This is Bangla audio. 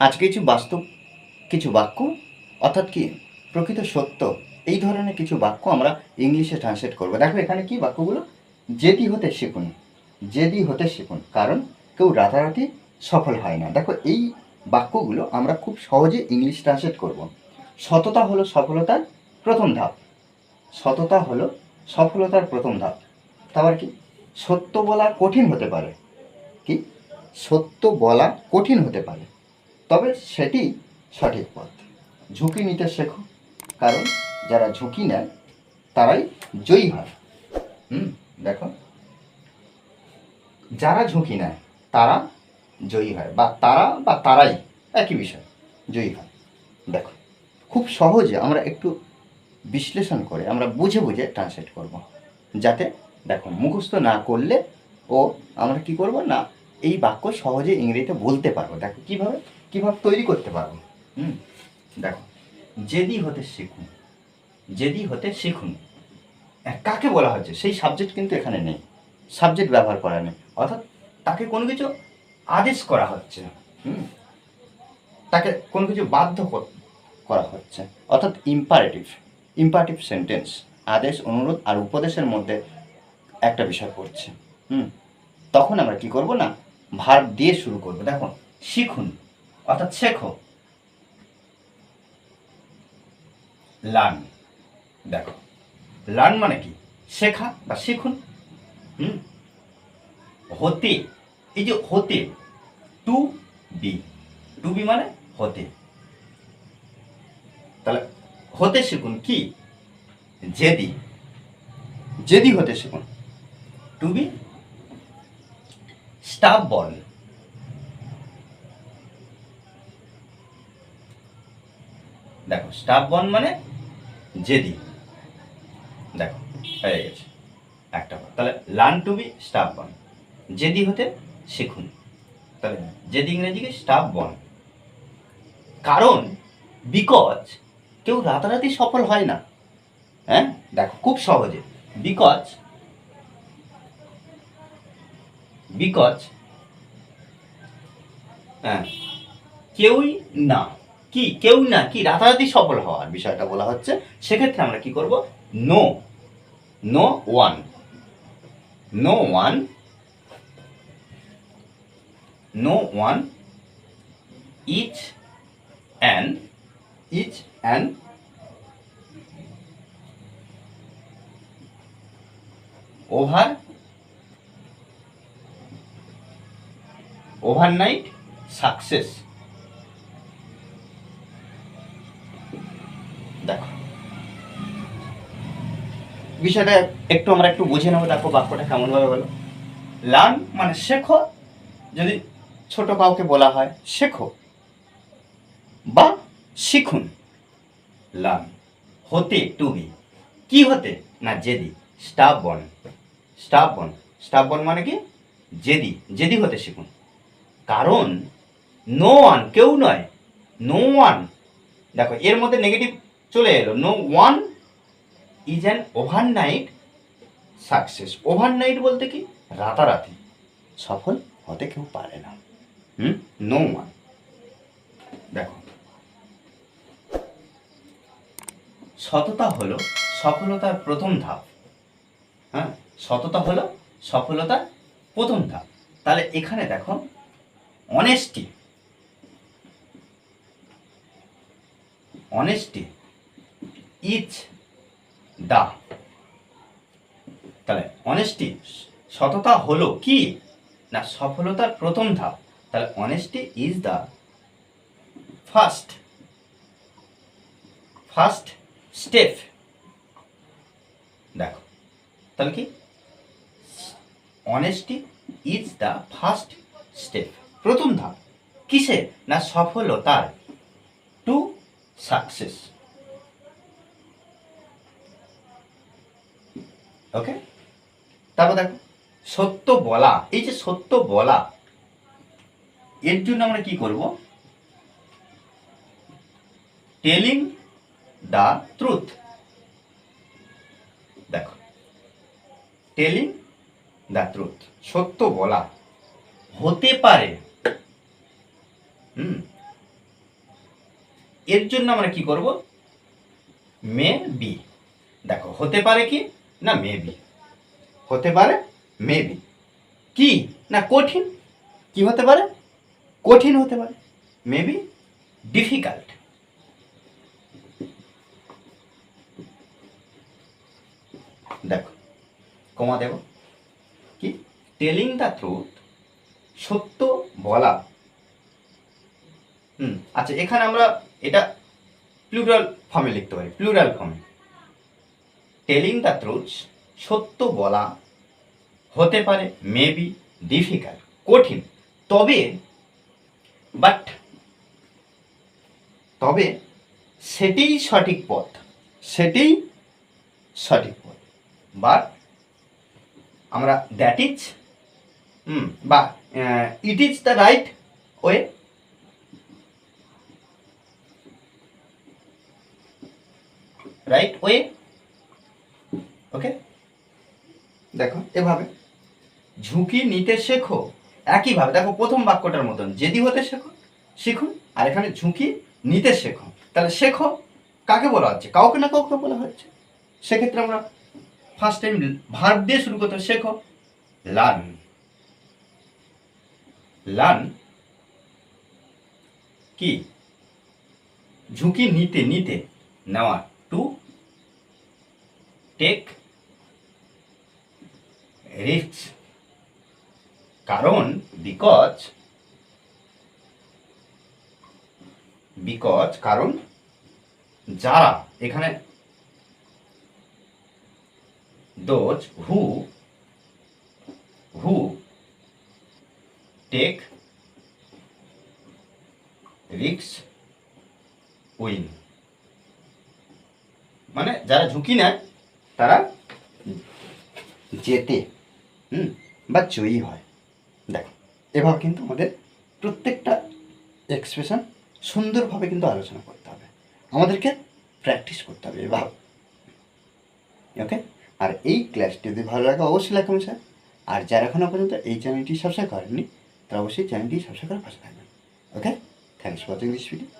আজকে কিছু বাস্তব, কিছু বাক্য, অর্থাৎ কি প্রকৃত সত্য, এই ধরনের কিছু বাক্য আমরা ইংলিশে ট্রান্সলেট করব। দেখো এখানে কি বাক্যগুলো? জেদি হতে শিখুন জেদি হতে শিখুন, কারণ কেউ রাতারাতি সফল হয় না। দেখো এই বাক্যগুলো আমরা খুব সহজে ইংলিশ ট্রান্সলেট করব। সততা হলো সফলতার প্রথম ধাপ। সততা হলো সফলতার প্রথম ধাপ। তারপর কি? সত্য বলা কঠিন হতে পারে। কি? সত্য বলা কঠিন হতে পারে। তবে সেটি সঠিক পথ। ঝুঁকি নিতে শেখো, কারণ যারা ঝুঁকি নেয় তারাই জয়ী হয়। হুম, দেখো। যারা ঝুঁকি নেয়, তারা জয়ী হয়, বা তারা বা তারাই একই বিষয়, জয়ী হয়। দেখো, খুব সহজে আমরা একটু বিশ্লেষণ করে, আমরা বুঝে বুঝে ট্রান্সলেট করব। যাতে, দেখো, মুখস্থ না করলে ও আমরা কি করব? না এই বাক্য সহজে ইংরেজিতে বলতে পারব। দেখো কীভাবে? কীভাবে তৈরি করতে পারব? হুম? দেখো জেদি হতে শিখুন জেদি হতে শিখুন। কাকে বলা হচ্ছে সেই সাবজেক্ট কিন্তু এখানে নেই। সাবজেক্ট ব্যবহার করা নেই। অর্থাৎ তাকে কোনো কিছু আদেশ করা হচ্ছে হুম? তাকে কোনো কিছু বাধ্য করা হচ্ছে। অর্থাৎ ইম্পারেটিভ ইম্পারেটিভ সেন্টেন্স আদেশ, অনুরোধ আর উপদেশের মধ্যে একটা বিষয় পড়ছে। হুম? তখন আমরা কি করব না? ভার দিয়ে শুরু করব। দেখো শিখুন, অর্থাৎ শেখো। লার্ন দেখো। লার্ন মানে কি? শেখা বা শিখুন, হুম? হতে, এই যে হতে টু বি টু বি মানে হতে। তাহলে হতে শিখুন কি? জেদি জেদি হতে শিখুন। টু বি স্টাফ বল দেখো স্টাফ বন মানে জেদি। দেখো, হয়ে গেছে। একটা। তাহলে লার্ন টু বি স্টাফ বন জেদি হতে শিখুন। তাহলে জেদি ইংরেজিকে স্টাফ বন কারণ বিকজ কেউ রাতারাতি সফল হয় না। হ্যাঁ? দেখো, খুব সহজে। বিকজ বিকজ হ্যাঁ কেউই না। কি? কেউ না, কি? রাতারাতি সফল হওয়ার বিষয়টা বলা হচ্ছে। সেক্ষেত্রে আমরা কি করব? No no one no one no one each and each and over overnight success দেখো। বিষয়টা একটু আমরা একটু বুঝে নেব, দেখো বাক্যটা কেমন ভাবে বলো। লার্ন মানে শেখো, যদি ছোট কাউকে বলা হয় শেখো, বা শিখুন। লার্ন হতে টু বি কি হতে? না জেদি স্টাফ বন স্টাফ বন স্টাফ বন মানে কি? জেদি জেদি হতে শিখুন। কারণ নো ওয়ান কেউ নয় নো ওয়ান দেখো, এর মধ্যে নেগেটিভ চলে এলো। No one is an overnight success overnight বলতে কি? রাতারাতি। সফল হতে কেউ পারে না। হুম? নো ওয়ান দেখো। সততা হলো সফলতার প্রথম ধাপ। হ্যাঁ? সততা হলো সফলতার প্রথম ধাপ। তাহলে এখানে দেখো অনেস্টি অনেস্টি ইজ দা তাহলে অনেস্টি সততা হলো কি? না সফলতার প্রথম ধাপ। তাহলে honesty is the first first step দেখো, তাহলে কি? Honesty is the first step প্রথম ধাপ, কিসে না সফলতার? Two, success. ওকে তারপর দেখো, সত্য বলা, এই যে সত্য বলা, এর জন্য আমরা কি করব? টেলিং দ্য ট্রুথ দেখো টেলিং দ্য ট্রুথ সত্য বলা, হতে পারে। হুম। এর জন্য আমরা কি করব? May be. দেখো, হতে পারে কি? না, মে বি। হতে পারে মে বি। কি? না, কঠিন। কি হতে পারে? কঠিন হতে পারে। May be difficult. দেখো, কমা দেব। কি? টেলিং দ্য ট্রুথ, সত্য বলা। হুম আচ্ছা এখানে আমরা এটা প্লুরাল ফর্মে লিখতে পারি প্লুরাল ফর্মে টেলিং দ্য ট্রুথ সত্য বলা হতে পারে মেবি ডিফিকাল্ট কঠিন, তবে বাট তবে সেটিই সঠিক পথ, সেটিই সঠিক পথ। বাট আমরা দ্যাট ইজ বা it is the right way right way okay দেখো, এভাবে। ঝুঁকি নিতে শেখো, একইভাবে। দেখো, প্রথম বাক্যটার মতন। জেদি হতে শেখো শিখুন আর এখানে ঝুঁকি নিতে শেখো। তাহলে শেখো কাকে বলা হচ্ছে? কাউকে না কাউকে বলা হচ্ছে? সেক্ষেত্রে আমরা ফার্স্ট টাইম ভার্ব দিয়ে শুরু করতে শেখো লার্ন লার্ন কি? ঝুঁকি নিতে নিতে, নেওয়া। টু টেক রিস্ক কারণ বিকজ বিকজ কারণ যারা, এখানে দোজ হু হু টেক রিক্স উইন মানে যারা ঝুঁকি নেয়, তারা জেতে হুম, বা জয়ী হয়। দেখো, এভাবে কিন্তু আমাদের প্রত্যেকটা এক্সপ্রেশন সুন্দরভাবে কিন্তু আলোচনা করতে হবে। আমাদেরকে প্র্যাকটিস করতে হবে এভাবে। ওকে আর এই ক্লাসটি যদি ভালো লাগে, অবশ্যই কমেন্ট শেয়ার আর যারা এখনও পর্যন্ত এই চ্যানেলটি সাবস্ক্রাইব করেননি, তারা অবশ্যই চ্যানেলটি সাবস্ক্রাইব করে পাশে থাকবেন। Okay thanks for watching this video